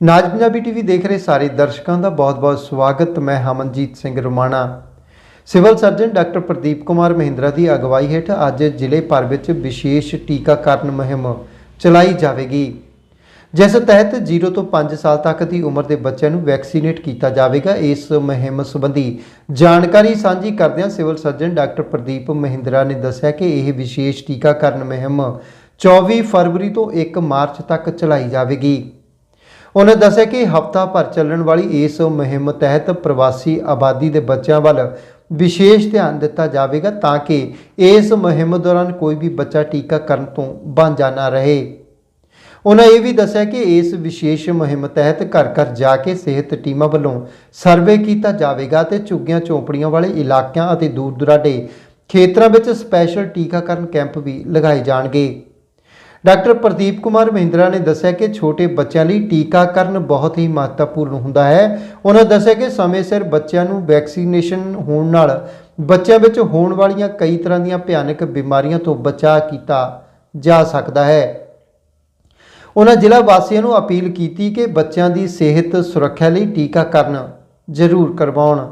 ਨਾਜ Punjabi TV ਦੇਖ ਰਹੇ ਸਾਰੇ ਦਰਸ਼ਕਾਂ ਦਾ ਬਹੁਤ-ਬਹੁਤ ਸਵਾਗਤ। ਮੈਂ Hamanjeet Singh Rumana. Civil surgeon doctor Pradeep Kumar Mahindra ਦੀ ਅਗਵਾਈ ਹੇਠ ਅੱਜ ਜ਼ਿਲ੍ਹੇ ਭਰ ਵਿੱਚ ਵਿਸ਼ੇਸ਼ ਟੀਕਾਕਰਨ ਮੁਹਿੰਮ ਚਲਾਈ ਜਾਵੇਗੀ। ਜਿਸ ਤਹਿਤ 0 ਤੋਂ 5 ਸਾਲ ਤੱਕ ਦੀ ਉਮਰ ਦੇ ਬੱਚਿਆਂ ਨੂੰ ਵੈਕਸੀਨੇਟ ਕੀਤਾ ਜਾਵੇਗਾ। ਇਸ ਮੁਹਿੰਮ ਸੰਬੰਧੀ ਜਾਣਕਾਰੀ ਸਾਂਝੀ ਕਰਦਿਆਂ civil surgeon doctor Pradeep Mahindra ਨੇ ਦੱਸਿਆ ਕਿ ਇਹ ਵਿਸ਼ੇਸ਼ ਟੀਕਾਕਰਨ ਮੁਹਿੰਮ 24 ਫਰਵਰੀ ਤੋਂ 1 ਮਾਰਚ ਤੱਕ ਚਲਾਈ ਜਾਵੇਗੀ। ਉਹਨਾਂ ਦੱਸਿਆ ਕਿ ਹਫਤਾ ਭਰ ਚੱਲਣ ਵਾਲੀ ਇਸ ਮੁਹਿੰਮ ਤਹਿਤ ਪ੍ਰਵਾਸੀ ਆਬਾਦੀ ਦੇ ਬੱਚਿਆਂ ਵੱਲ ਵਿਸ਼ੇਸ਼ ਧਿਆਨ ਦਿੱਤਾ ਜਾਵੇਗਾ ਤਾਂ ਕਿ ਇਸ ਮੁਹਿੰਮ ਦੌਰਾਨ ਕੋਈ ਵੀ ਬੱਚਾ ਟੀਕਾਕਰਨ ਤੋਂ ਵਾਂਝਾ ਨਾ ਰਹੇ। ਉਹਨਾਂ ਇਹ ਵੀ ਦੱਸਿਆ ਕਿ ਇਸ ਵਿਸ਼ੇਸ਼ ਮੁਹਿੰਮ ਤਹਿਤ ਘਰ ਘਰ ਜਾ ਕੇ ਸਿਹਤ ਟੀਮਾਂ ਵੱਲੋਂ ਸਰਵੇ ਕੀਤਾ ਜਾਵੇਗਾ ਤੇ ਝੁੱਗੀਆਂ ਝੌਂਪੜੀਆਂ ਵਾਲੇ ਇਲਾਕਿਆਂ ਅਤੇ ਦੂਰ ਦੁਰਾਡੇ ਖੇਤਰਾਂ ਵਿੱਚ ਸਪੈਸ਼ਲ ਟੀਕਾਕਰਨ ਕੈਂਪ ਵੀ ਲਗਾਏ ਜਾਣਗੇ। ਡਾਕਟਰ ਪ੍ਰਦੀਪ ਕੁਮਾਰ ਮਹਿੰਦਰਾ ਨੇ ਦੱਸਿਆ ਕਿ ਛੋਟੇ ਬੱਚਿਆਂ ਲਈ ਟੀਕਾਕਰਨ ਬਹੁਤ ਹੀ ਮਹੱਤਵਪੂਰਨ ਹੁੰਦਾ ਹੈ। ਉਹਨਾਂ ਦੱਸਿਆ ਕਿ ਸਮੇਂ ਸਿਰ ਬੱਚਿਆਂ ਨੂੰ ਵੈਕਸੀਨੇਸ਼ਨ ਹੋਣ ਨਾਲ ਬੱਚਿਆਂ ਵਿੱਚ ਹੋਣ ਵਾਲੀਆਂ ਕਈ ਤਰ੍ਹਾਂ ਦੀਆਂ ਭਿਆਨਕ ਬਿਮਾਰੀਆਂ ਤੋਂ ਬਚਾਅ ਕੀਤਾ ਜਾ ਸਕਦਾ ਹੈ। ਉਹਨਾਂ ਜ਼ਿਲ੍ਹਾ ਵਾਸੀਆਂ ਨੂੰ ਅਪੀਲ ਕੀਤੀ ਕਿ ਬੱਚਿਆਂ ਦੀ ਸਿਹਤ ਸੁਰੱਖਿਆ ਲਈ ਟੀਕਾਕਰਨ ਜ਼ਰੂਰ ਕਰਵਾਉਣ।